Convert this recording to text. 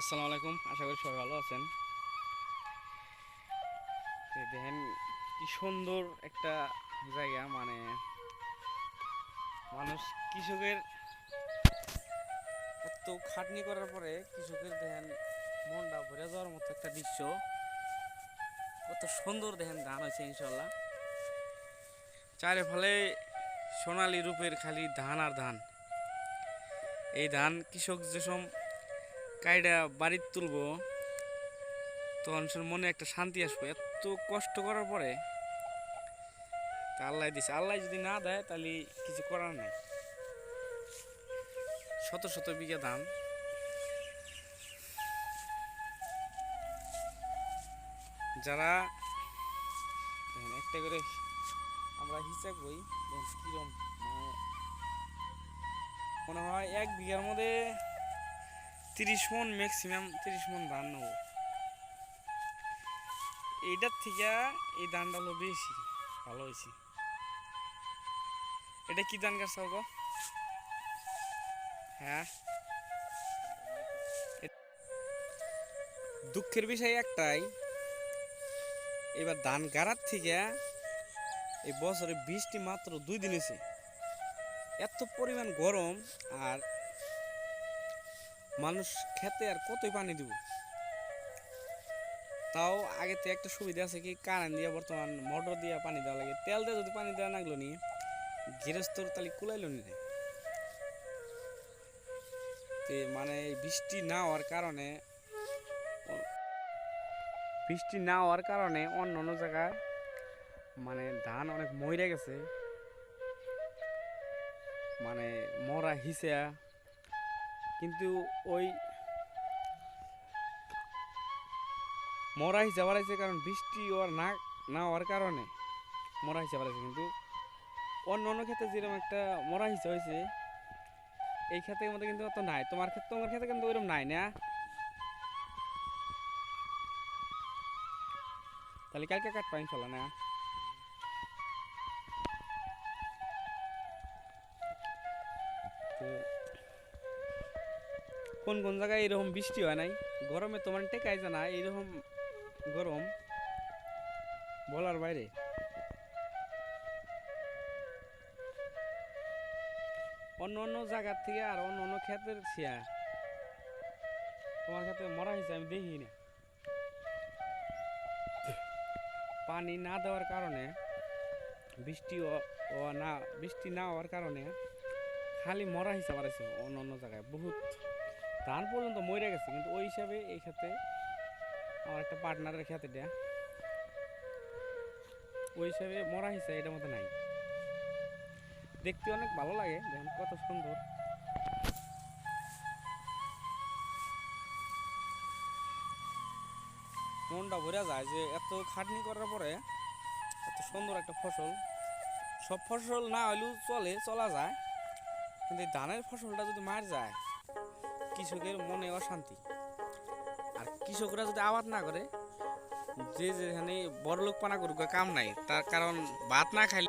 আসসালামু আলাইকুম, আশা করি সবাই ভালো আছেন। দেখেন, কি সুন্দর একটা জায়গা মানে মানুষ কৃষকের এত খাটনি করার পরে কৃষকের দেখেন মনটা ভরে যাওয়ার মতো একটা দৃশ্য। কত সুন্দর দেখেন ধান হয়েছে ইনশাল্লাহ চারে ফলে সোনালি রূপের খালি ধান আর ধান। এই ধান কৃষক যেসব কাইডা বাড়ির তুলবো, তখন মনে একটা শান্তি আসবে। এত কষ্ট করার পরে তা আল্লাহ দিছে। আল্লাহ যদি না দেয়, তাহলে কিছু করার নাই। শত শত বিঘা ধান। যারা একটা করে আমরা হিসাব করি কিরম মানে মনে হয় এক বিঘার মধ্যে তিরিশ মন ম্যাক্সিমাম তিরিশ মন ধান নেব। এইটার থেকে এই ধানটা হলো বেশি, ভালো হয়েছে। এটা কি ধান গাছ গো? হ্যাঁ। দুঃখের বিষয় একটাই, এবার ধান গাড়ার থেকে এই বছরে বৃষ্টি মাত্র দুই দিন হয়েছে। এত পরিমাণ গরম আর মানুষ খেতে আর কতই পানি দিব? তাও আগে তো একটা সুবিধা আছে কি কারেন্ট দিয়ে বর্তমান মোটর দিয়ে পানি দেওয়া লাগে। তেল দিয়ে যদি পানি দেওয়া লাগল নি, গৃহস্থর তাহলে কুলাইলো নি মানে বৃষ্টি না হওয়ার কারণে বৃষ্টি না হওয়ার কারণে অন্য অন্য জায়গায় মানে ধান অনেক মরে গেছে। মানে মরা হিসা কিন্তু ওই মরা হিসা বাড়াইছে কারণ বৃষ্টি ওর না না হওয়ার কারণে মরা হিসা বাড়াইছে কিন্তু অন্য অন্য ক্ষেত্রে যেরকম একটা মরা হিসা হয়েছে, এই ক্ষেত্রের মধ্যে কিন্তু অত নাই। তোমার ক্ষেত্রে তোমার ক্ষেত্রে কিন্তু ওইরকম নাই না? তাহলে কালকে কাট পাইন চলে না? তো কোন কোন জায়গায় এরকম বৃষ্টি হয় নাই? গরমে তোমার টেকাই জানা এইরকম গরম। বলার বাইরে। অন্য অন্য জায়গার থেকে আর অন্য অন্য ক্ষেতের ছিয়া তোমার ক্ষেত্রে মরা হয়েছে, আমি দেখি না পানি না দেওয়ার কারণে, বৃষ্টি ও না, বৃষ্টি না হওয়ার কারণে খালি মরা হিসাব আছে অন্য অন্য জায়গায়, বহুত। ধান পর্যন্ত মরে গেছে, কিন্তু ওই হিসাবে এই ক্ষেত্রে আমার একটা পার্টনারের ক্ষেত্রে দেয়া। ওই হিসাবে মরা হিসাবে এটার মধ্যে নাই। দেখতে অনেক ভালো লাগে, দেখেন কত সুন্দর। মনটা ভরে যায় যে এত খাটনি করার পরে এত সুন্দর একটা ফসল। সব ফসল না হলেও চলে, চলা যায়। কিন্তু ধানের ফসলটা যদি মার যায় কৃষকের মনে অশান্তি। আর কৃষকরা যদি আবাদ না করে, যে যেখানে বড় লোক পানা করুক কাম নাই, তার কারণ ভাত না খাইলে